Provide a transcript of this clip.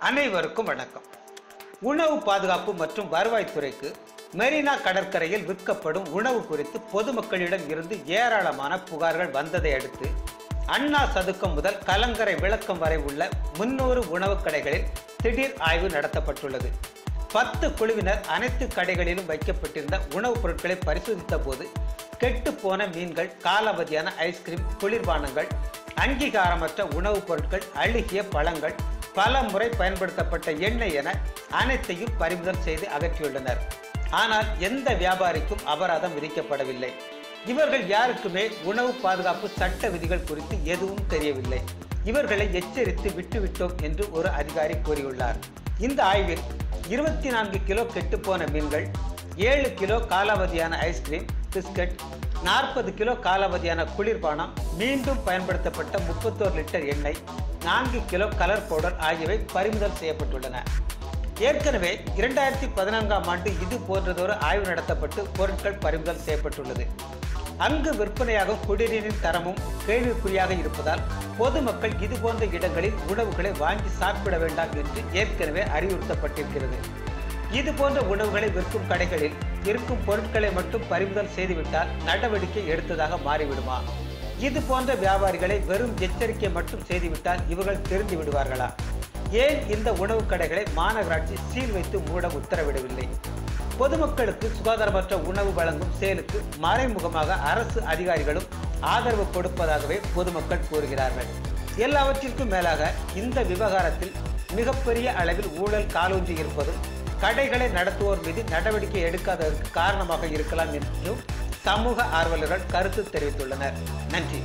அனைவருக்கும் வணக்கம். உணவு பாதுகாப்பு மற்றும் வருவாய்த்துறைக்கு மெரினா கடற்கரையில் விற்கப்படும் உணவு குறித்து பொதுமக்களிடம் இருந்து ஏராளமான புகார்கள் வந்ததை அடுத்து அண்ணா சதுக்கம் முதல் கலங்கரை விளக்கம் வரை உள்ள முன்னூறு உணவுக் கடைகளில் திடீர் ஆய்வு நடத்தப்பட்டுள்ளது. பத்து குழுவினர் அனைத்து கடைகளிலும் வைக்கப்பட்டிருந்த உணவுப் பொருட்களை பரிசோதித்த போது கெட்டுப்போன மீன்கள் காலாவதியான ஐஸ்கிரீம் குளிர்பானங்கள் அங்கீகாரமற்ற உணவுப் பொருட்கள் அழுகிய பழங்கள் பல முறை பயன்படுத்தப்பட்ட எண்ணெய் என அனைத்தையும் பறிமுதல் செய்து அகற்றியுள்ளனர். ஆனால் எந்த வியாபாரிக்கும் அபராதம் விதிக்கப்படவில்லை. இவர்கள் யாருக்குமே உணவு பாதுகாப்பு சட்ட விதிகள் குறித்து எதுவும் தெரியவில்லை. இவர்களை எச்சரித்து விட்டுவிட்டோம் என்று ஒரு அதிகாரி கூறியுள்ளார். இந்த ஆய்வில் இருபத்தி நான்கு கிலோ கெட்டுப்போன மீன்கள் ஏழு கிலோ காலாவதியான ஐஸ்கிரீம் பிஸ்கட் நாற்பது கிலோ காலாவதியான குளிர்பானம் மீண்டும் பயன்படுத்தப்பட்ட முப்பத்தோரு லிட்டர் எண்ணெய் நான்கு கிலோ கலர் பவுடர் ஆகியவை பறிமுதல் செய்யப்பட்டுள்ளன. ஏற்கனவே இரண்டாயிரத்தி பதினான்காம் ஆண்டு இது போன்றதொரு ஆய்வு நடத்தப்பட்டு பொருட்கள் பறிமுதல் செய்யப்பட்டுள்ளது. அங்கு விற்பனையாகும் குடிநீரின் தரமும் கேள்விக்குறியாக இருப்பதால் பொதுமக்கள் இது போன்ற இடங்களில் உணவுகளை வாங்கி சாப்பிட வேண்டாம் என்று ஏற்கனவே அறிவுறுத்தப்பட்டிருக்கிறது. இது போன்ற உணவுகளை விற்கும் கடைகளில் இருக்கும் பொருட்களை மட்டும் பறிமுதல் செய்துவிட்டால் நடவடிக்கை எடுத்ததாக மாறிவிடுமா? இது போன்ற வியாபாரிகளை வெறும் எச்சரிக்கை மட்டும் செய்துவிட்டால் இவர்கள் தெரிந்து விடுவார்களா? ஏன் இந்த உணவுக் கடைகளை மாநகராட்சி சீல் வைத்து மூட உத்தரவிடவில்லை? பொதுமக்களுக்கு சுகாதாரமற்ற உணவு வழங்கும் செயலுக்கு மறைமுகமாக அரசு அதிகாரிகளும் ஆதரவு கொடுப்பதாகவே பொதுமக்கள் கூறுகிறார்கள். எல்லாவற்றிற்கும் மேலாக இந்த விவகாரத்தில் மிகப்பெரிய அளவில் ஊழல் காலூன்றி இருப்பதும் கடைகளை நடத்துவோர் மீது நடவடிக்கை எடுக்காததற்கு காரணமாக இருக்கலாம் என்றும் சமூக ஆர்வலர்கள் கருத்து தெரிவித்துள்ளனர். நன்றி.